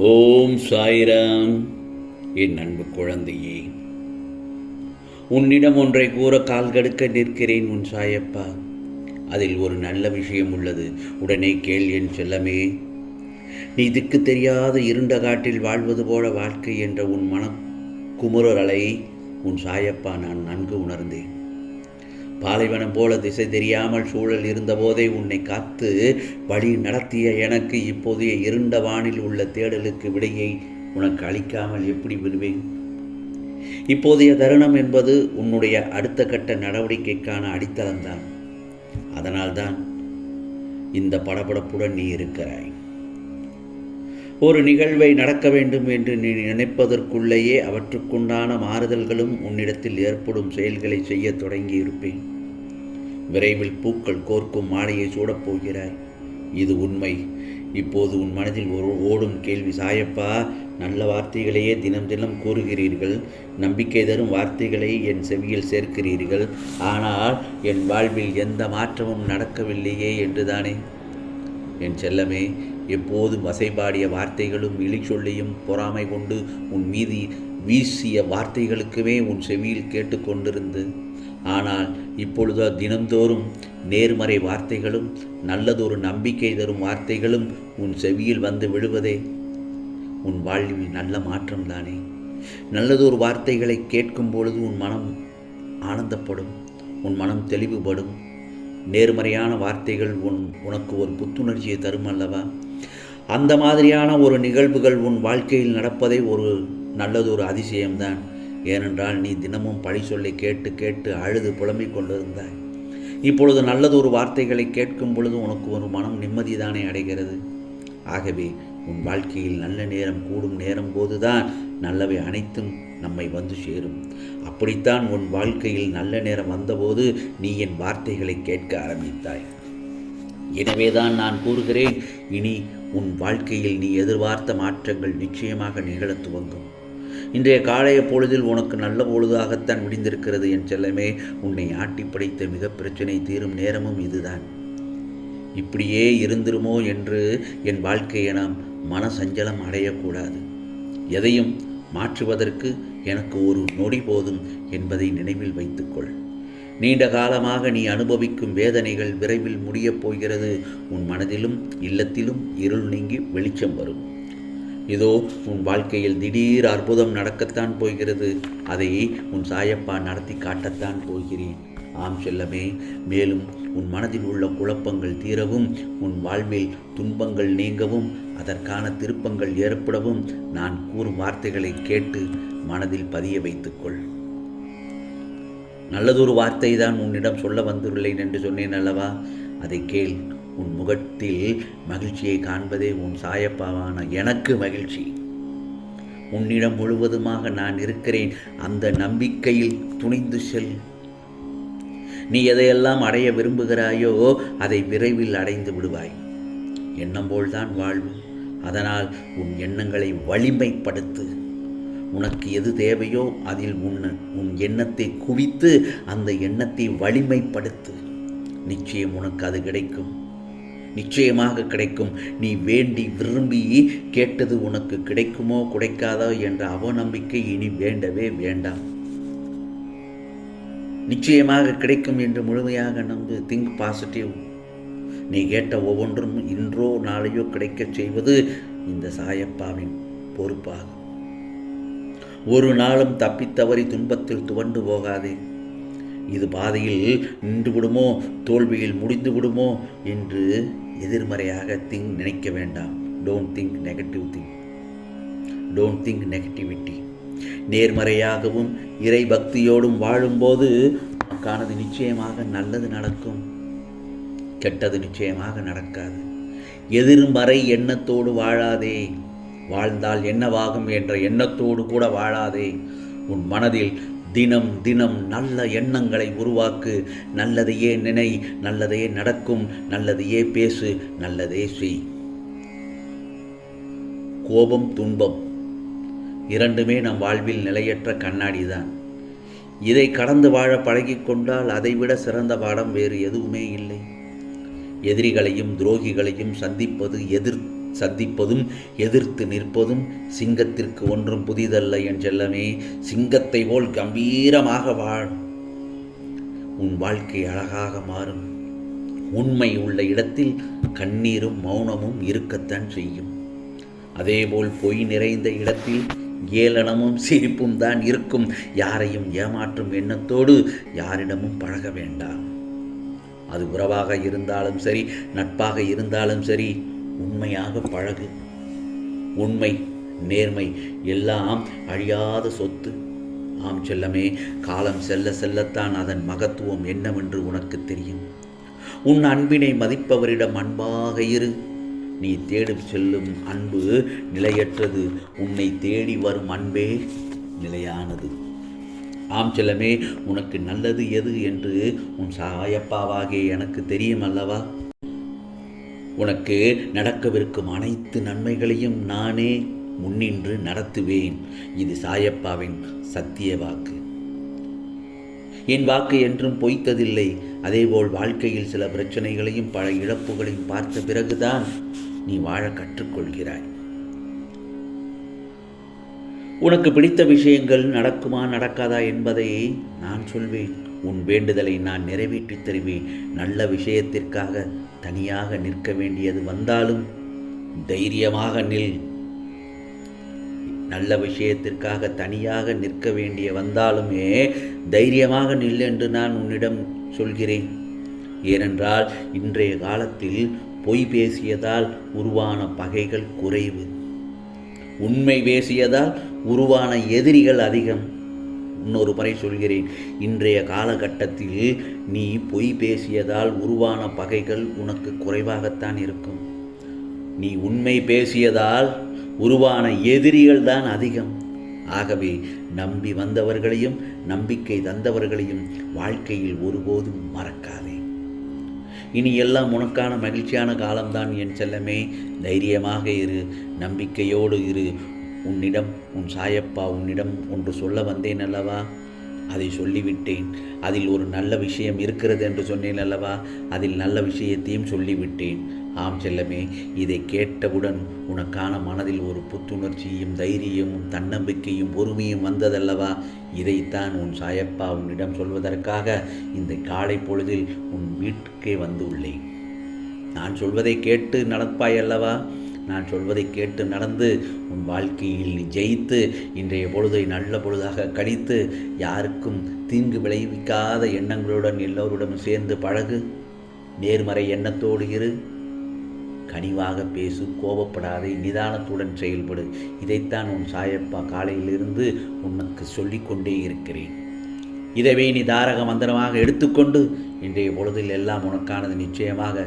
ஓம் சாய்ராம். என் அன்பு குழந்தையே உன்னிடம் ஒன்றை கூற கால் கடுக்க நிற்கிறேன் உன் சாயப்பா. அதில் ஒரு நல்ல விஷயம் உள்ளது. உடனே கேள் என் செல்லமே. நீ திக்கு தெரியாத இருண்ட காட்டில் வாழ்வது போல வாழ்க்கை என்ற உன் மன குமுறலை உன் சாயப்பா நான் நன்கு உணர்ந்தேன். பாலைவனம் போல திசை தெரியாமல் சூழல் இருந்தபோதே உன்னை காத்து வழி நடத்திய எனக்கு இப்போதைய இருண்ட வானில் உள்ள தேடலுக்கு விடையை உனக்கு அளிக்காமல் எப்படி விடுவேன்? இப்போதைய தருணம் என்பது உன்னுடைய அடுத்த கட்ட நடவடிக்கைக்கான அடித்தளம்தான். அதனால்தான் இந்த படபடப்புடன் நீ இருக்கிறாய். ஒரு நிகழ்வை நடக்க வேண்டும் என்று நீ நினைப்பதற்குள்ளேயே அவற்றுக்குண்டான மாறுதல்களும் உன்னிடத்தில் ஏற்படும் செயல்களை செய்ய தொடங்கியிருப்பேன். விரைவில் பூக்கள் கோர்க்கும் மாலையை சூடப்போகிறாய். இது உண்மை. இப்போது உன் மனதில் ஒரு ஓடும் கேள்வி சாயப்பா நல்ல வார்த்தைகளையே தினம் தினம் கூறுகிறீர்கள். நம்பிக்கை தரும் வார்த்தைகளை என் செவியில் சேர்க்கிறீர்கள். ஆனால் என் வாழ்வில் எந்த மாற்றமும் நடக்கவில்லையே என்றுதானே? என் செல்லமே எப்போதும் வசைபாடிய வார்த்தைகளும் இழிச்சொல்லியும் பொறாமை கொண்டு உன் மீதி வீசிய வார்த்தைகளுக்குமே உன் செவியில் கேட்டுக்கொண்டிருந்து ஆனால் இப்பொழுதோ தினந்தோறும் நேர்மறை வார்த்தைகளும் நல்லதொரு நம்பிக்கை தரும் வார்த்தைகளும் உன் செவியில் வந்து விழுவதே உன் வாழ்வில் நல்ல மாற்றம் தானே. நல்லதொரு வார்த்தைகளை கேட்கும் பொழுது உன் மனம் ஆனந்தப்படும் உன் மனம் தெளிவுபடும். நேர்மறையான வார்த்தைகள் உன் உனக்கு ஒரு புத்துணர்ச்சியை தரும் அல்லவா அந்த மாதிரியான ஒரு நிகழ்வுகள் உன் வாழ்க்கையில் நடப்பதை ஒரு நல்லதொரு அதிசயம்தான். ஏனென்றால் நீ தினமும் பழி சொல்லி கேட்டு கேட்டு அழுது புலம்பிக் கொண்டிருந்தாய். இப்பொழுது நல்லதொரு வார்த்தைகளை கேட்கும் பொழுது உனக்கு ஒரு மனம் நிம்மதிதானே அடைகிறது. ஆகவே உன் வாழ்க்கையில் நல்ல நேரம் கூடும் நேரம் போதுதான் நல்லவை அனைத்தும் நம்மை வந்து சேரும். அப்படித்தான் உன் வாழ்க்கையில் நல்ல நேரம் வந்தபோது நீ என் வார்த்தைகளை கேட்க ஆரம்பித்தாய். எனவேதான் நான் கூறுகிறேன் இனி உன் வாழ்க்கையில் நீ எதிர்பார்த்த மாற்றங்கள் நிச்சயமாக நிகழத் துவங்கும். இன்றைய காலைய பொழுதில் உனக்கு நல்ல பொழுதாகத்தான் விடிந்திருக்கிறது என் செல்லமே உன்னை ஆட்டி படைத்த மிக பிரச்சனை தீரும் நேரமும் இதுதான். இப்படியே இருந்திருமோ என்று என் வாழ்க்கையை நாம் மன சஞ்சலம் அடையக்கூடாது. எதையும் மாற்றுவதற்கு எனக்கு ஒரு நொடி போதும் என்பதை நினைவில் வைத்துக்கொள். நீண்ட காலமாக நீ அனுபவிக்கும் வேதனைகள் விரைவில் முடியப் போகிறது. உன் மனதிலும் இல்லத்திலும் இருள் நீங்கி வெளிச்சம் வரும். இதோ உன் வாழ்க்கையில் திடீர் அற்புதம் நடக்கத்தான் போகிறது. அதை உன் சாயப்பா நடத்தி காட்டத்தான் போகிறேன். ஆம் செல்லமே மேலும் உன் மனதில் உள்ள குழப்பங்கள் தீரவும் உன் வாழ்வில் துன்பங்கள் நீங்கவும் அதற்கான திருப்பங்கள் ஏற்படவும் நான் கூறும் வார்த்தைகளை கேட்டு மனதில் பதிய வைத்துக்கொள். நல்லதொரு வார்த்தை தான் உன்னிடம் சொல்ல வந்துள்ளேன் என்று சொன்னேன் அல்லவா? அதை கேள். உன் முகத்தில் மகிழ்ச்சியை காண்பதே உன் சாயப்பாவான எனக்கு மகிழ்ச்சி. உன்னிடம் முழுவதுமாக நான் இருக்கிறேன். அந்த நம்பிக்கையில் துணிந்து செல். நீ எதையெல்லாம் அடைய விரும்புகிறாயோ அதை விரைவில் அடைந்து விடுவாய். எண்ணம் போல்தான் வாழ்வு. அதனால் உன் எண்ணங்களை வலிமைப்படுத்து. உனக்கு எது தேவையோ அதில் உன் உன் எண்ணத்தை குவித்து அந்த எண்ணத்தை வலிமைப்படுத்து. நிச்சயம் உனக்கு அது கிடைக்கும். நிச்சயமாக கிடைக்கும். நீ வேண்டி விரும்பி கேட்டது உனக்கு கிடைக்குமோ கிடைக்காதோ என்ற அவநம்பிக்கை இனி வேண்டவே வேண்டாம். நிச்சயமாக கிடைக்கும் என்று முழுமையாக நம்பு. திங்க் பாசிட்டிவ் நீ கேட்ட ஒவ்வொன்றும் இன்றோ நாளையோ கிடைக்கச் செய்வது இந்த சாயப்பாவின் பொறுப்பாகும். ஒரு நாளும் தப்பித்தவறி துன்பத்தில் துவண்டு போகாதே. இது பாதையில் நின்று விடுமோ? தோல்வியில் முடிந்து விடுமோ? என்று எதிர்மறையாக திங்க் நினைக்க வேண்டாம். Don't think negative thing don't think negativity நேர்மறையாகவும் இறை பக்தியோடும் வாழும்போது நமக்கானது நிச்சயமாக நல்லது நடக்கும். கெட்டது நிச்சயமாக நடக்காது. எதிர்மறை எண்ணத்தோடு வாழாதே. வாழ்ந்தால் என்னவாகும் என்ற எண்ணத்தோடு கூட வாழாதே. உன் மனதில் தினம் தினம் நல்ல எண்ணங்களை உருவாக்கு. நல்லதையே நினை நல்லதையே நடக்கும் நல்லதையே பேசு நல்லதே செய். கோபம் துன்பம் இரண்டுமே நம் வாழ்வில் நிலையற்ற கண்ணாடி தான் இதை கடந்து வாழ பழகிக்கொண்டால் அதைவிட சிறந்த பாடம் வேறு எதுவுமே இல்லை. எதிரிகளையும் துரோகிகளையும் சந்திப்பது எதிர்த்து சந்திப்பதும் எதிர்த்து நிற்பதும் சிங்கத்திற்கு ஒன்றும் புதிதல்ல என் செல்லமே. சிங்கத்தை போல் கம்பீரமாக வாழ். உன் வாழ்க்கை அழகாக மாறும். உண்மை உள்ள இடத்தில் கண்ணீரும் மௌனமும் இருக்கத்தான் செய்யும். அதேபோல் பொய் நிறைந்த இடத்தில் ஏளனமும் சிரிப்பும் தான் இருக்கும். யாரையும் ஏமாற்றும் எண்ணத்தோடு யாரிடமும் பழக வேண்டாம். அது உறவாக இருந்தாலும் சரி நட்பாக இருந்தாலும் சரி உண்மையாக பழகு. உண்மை நேர்மை எல்லாம் அழியாத சொத்து. ஆம் செல்லமே காலம் செல்ல செல்லத்தான் அதன் மகத்துவம் என்னவென்று உனக்கு தெரியும். உன் அன்பினை மதிப்பவரிடம் அன்பாக இரு. நீ தேடும் செல்லும் அன்பு நிலையற்றது. உன்னை தேடி வரும் அன்பே நிலையானது. ஆம் செல்லமே உனக்கு நல்லது எது என்று உன் சாயப்பாவாகிய எனக்கு தெரியும் அல்லவா? உனக்கு நடக்கவிருக்கும் அனைத்து நன்மைகளையும் நானே முன்னின்று நடத்துவேன். இது சாயப்பாவின் சத்திய வாக்கு. என் வாக்கு என்றும் பொய்த்ததில்லை. அதேபோல் வாழ்க்கையில் சில பிரச்சனைகளையும் பல இழப்புகளையும் பார்த்த பிறகுதான் நீ வாழ கற்றுக்கொள்கிறாய். உனக்கு பிடித்த விஷயங்கள் நடக்குமா நடக்காதா என்பதை நான் சொல்வேன். உன் வேண்டுதலை நான் நிறைவேற்றித் தருவேன். நல்ல விஷயத்திற்காக தனியாக நிற்க வேண்டியது வந்தாலும் தைரியமாக நில். நல்ல விஷயத்திற்காக தனியாக நிற்க வேண்டிய வந்தாலுமே தைரியமாக நில் என்று நான் உன்னிடம் சொல்கிறேன். ஏனென்றால் இன்றைய காலத்தில் பொய் பேசியதால் உருவான பகைகள் குறைவு. உண்மை பேசியதால் உருவான எதிரிகள் அதிகம். இன்னொரு முறை சொல்கிறேன். இன்றைய காலகட்டத்தில் நீ பொய் பேசியதால் உருவான பகைகள் உனக்கு குறைவாகத்தான் இருக்கும். நீ உண்மை பேசியதால் உருவான எதிரிகள் தான் அதிகம். ஆகவே நம்பி வந்தவர்களையும் நம்பிக்கை தந்தவர்களையும் வாழ்க்கையில் ஒருபோதும் மறக்காதே. இனி எல்லாம் உனக்கான மகிழ்ச்சியான காலம்தான் என் செல்லமே. தைரியமாக இரு நம்பிக்கையோடு இரு. உன்னிடம் உன் சாயப்பா உன்னிடம் ஒன்று சொல்ல வந்தேன் அல்லவா? அதை சொல்லிவிட்டேன். அதில் ஒரு நல்ல விஷயம் இருக்கிறது என்று சொன்னேன் அல்லவா? அதில் நல்ல விஷயத்தையும் சொல்லிவிட்டேன். ஆம் செல்லமே இதை கேட்டவுடன் உனக்கான மனதில் ஒரு புத்துணர்ச்சியும் தைரியமும் தன்னம்பிக்கையும் பொறுமையும் வந்ததல்லவா? இதைத்தான் உன் சாயப்பா உன்னிடம் சொல்வதற்காக இந்த காலை பொழுதில் உன் வீட்டுக்கே வந்துள்ளேன் நான் சொல்வதை கேட்டு நடப்பாய் அல்லவா? நான் சொல்வதை கேட்டு நடந்து உன் வாழ்க்கையில் நீ ஜெயித்து இன்றைய பொழுதை நல்ல பொழுதாக கழித்து யாருக்கும் தீங்கு விளைவிக்காத எண்ணங்களுடன் எல்லோருடன் சேர்ந்து பழகு. நேர்மறை எண்ணத்தோடு இரு. கனிவாக பேசு கோபப்படாதே நிதானத்துடன் செயல்படு. இதைத்தான் உன் சாயப்பா காலையிலிருந்து உனக்கு சொல்லிக்கொண்டே இருக்கிறேன். இதவே நீ தாரக மந்திரமாக எடுத்துக்கொண்டு இன்றைய பொழுதில் எல்லாம் உனக்கானது நிச்சயமாக